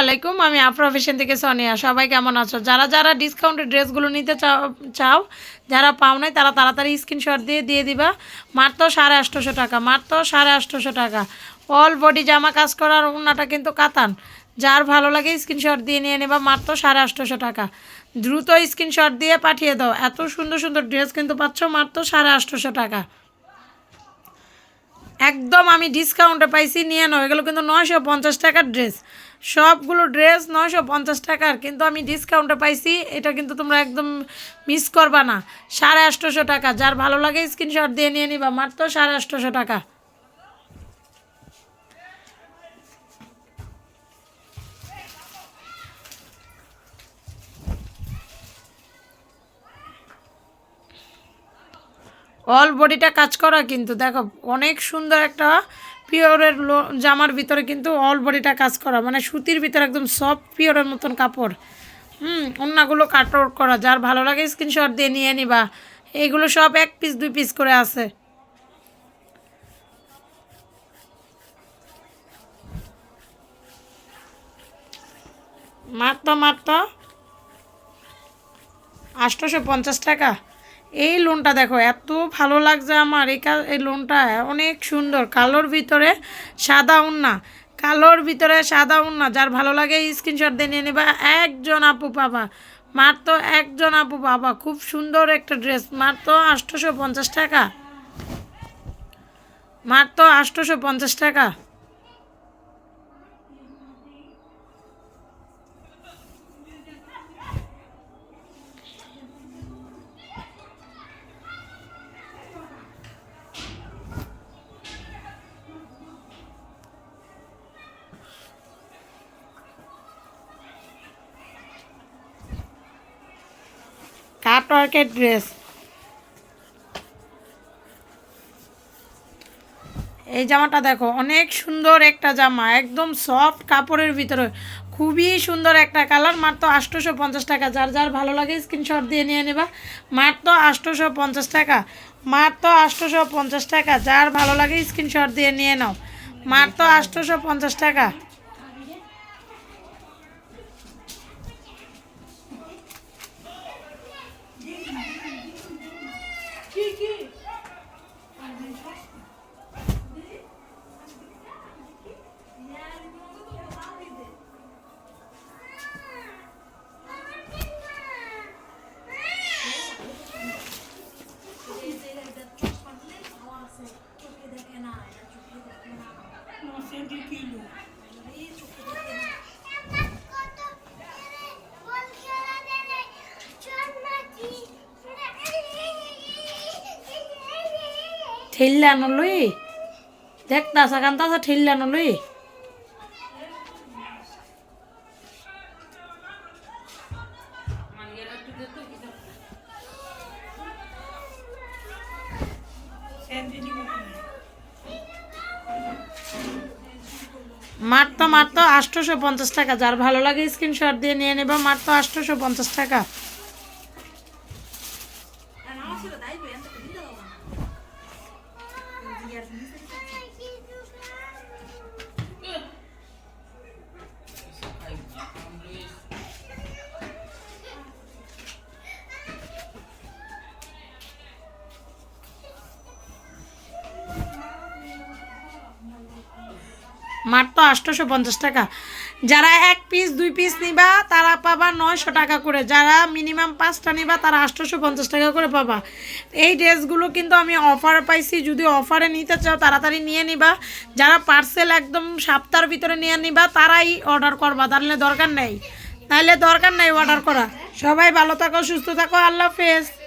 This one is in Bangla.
আলাইকুম আমি আফরা থেকে সোনিয়া সবাই কেমন আছো? যারা যারা ডিসকাউন্টের ড্রেসগুলো নিতে চাও চাও, যারা পাও নাই, তারা তাড়াতাড়ি স্ক্রিনশট দিয়ে দিয়ে দিবা। মাত্র সাড়ে আটশোশো টাকা, মাত্র সাড়ে আটশোশো টাকা। অল বডি জামা কাজ করার উন্নাটা কিন্তু কাতান। যার ভালো লাগে স্ক্রিনশট দিয়ে নিয়ে নেবা, মাত্র সাড়ে আটশোশো টাকা। দ্রুত স্ক্রিনশট দিয়ে পাঠিয়ে দাও। এত সুন্দর সুন্দর ড্রেস কিন্তু পাচ্ছ, মাত্র সাড়ে আটশোশো টাকা। একদম আমি ডিসকাউন্টে পাইছি নিয়ে নাও। এগুলো কিন্তু নয়শো পঞ্চাশ টাকার ড্রেস সবগুলো ড্রেস নয়শো পঞ্চাশ টাকার। কিন্তু আমি ডিসকাউন্টে পাইছি, এটা কিন্তু তোমরা একদম মিস করবা না। সাড়ে আটশোশো টাকা। যার ভালো লাগে স্ক্রিনশট দিয়ে নিয়ে নিবা। মাত্র সাড়ে আটশোশো টাকা। অল বডিটা কাজ করা কিন্তু, দেখো, অনেক সুন্দর একটা পিওরের জামার ভিতরে কিন্তু অল বডিটা কাজ করা। মানে সুতির ভিতরে একদম সফট পিওরের মতন কাপড়। হুম অন্যগুলো কাটর করা। যার ভালো লাগে স্ক্রিনশট দিয়ে নিয়ে নিবা। এইগুলো সব এক পিস দুই পিস করে আছে। মাত্র মাত্র আটশোশো পঞ্চাশ টাকা। এই লোনটা দেখো, এত ভালো লাগছে আমার। এই এই লোনটা অনেক সুন্দর, কালোর ভিতরে সাদা উন্না। কালোর ভিতরে সাদা উন্না, যার ভালো লাগে স্ক্রিনশট দিয়ে নিয়ে নেবা। একজন আপু পাবা, মাত্র একজন আপু পাবা। খুব সুন্দর একটা ড্রেস মাত্র আটশোশো পঞ্চাশ টাকা। মাত্র আটশোশো পঞ্চাশ টাকা। কাটওয়ার্কের ড্রেস এই জামাটা দেখো, অনেক সুন্দর একটা জামা, একদম সফট কাপড়ের ভিতরে। খুবই সুন্দর একটা কালার, মাত্র আটশোশো পঞ্চাশ টাকা। যার যার ভালো লাগে স্ক্রিনশট দিয়ে নিয়ে নেবা। মাত্র আটশোশো পঞ্চাশ টাকা। মাত্র আটশোশো পঞ্চাশ টাকা। যার ভালো লাগে স্ক্রিনশট দিয়ে নিয়ে নাও। মাত্র আটশোশো পঞ্চাশ টাকা। ঠেললা নলই। দেখ তাসা কান তাসা ঠেললা নলই। মাত্র মাত্র আটশোশো পঞ্চাশ টাকা। যার ভালো লাগে স্ক্রিনশট দিয়ে নিয়ে নেবা, মাত্র আটশোশো পঞ্চাশ টাকা। মাত্র আটশোশো পঞ্চাশ টাকা। যারা এক পিস দুই পিস নিবা, তারা পাবা নয়শো টাকা করে। যারা মিনিমাম পাঁচটা নিবা, তারা আটশোশো পঞ্চাশ টাকা করে পাবা। এই ড্রেসগুলো কিন্তু আমি অফার পাইছি। যদি অফারে নিতে চাও, তাড়াতাড়ি নিয়ে নিবা। যারা পার্সেল একদম সপ্তাহের ভিতরে নিয়ে নিবা, তারাই অর্ডার করবা। তাহলে দরকার নেই। তাহলে দরকার নেই অর্ডার করা। সবাই ভালো থাকো, সুস্থ থাকো। আল্লাহ হাফেজ।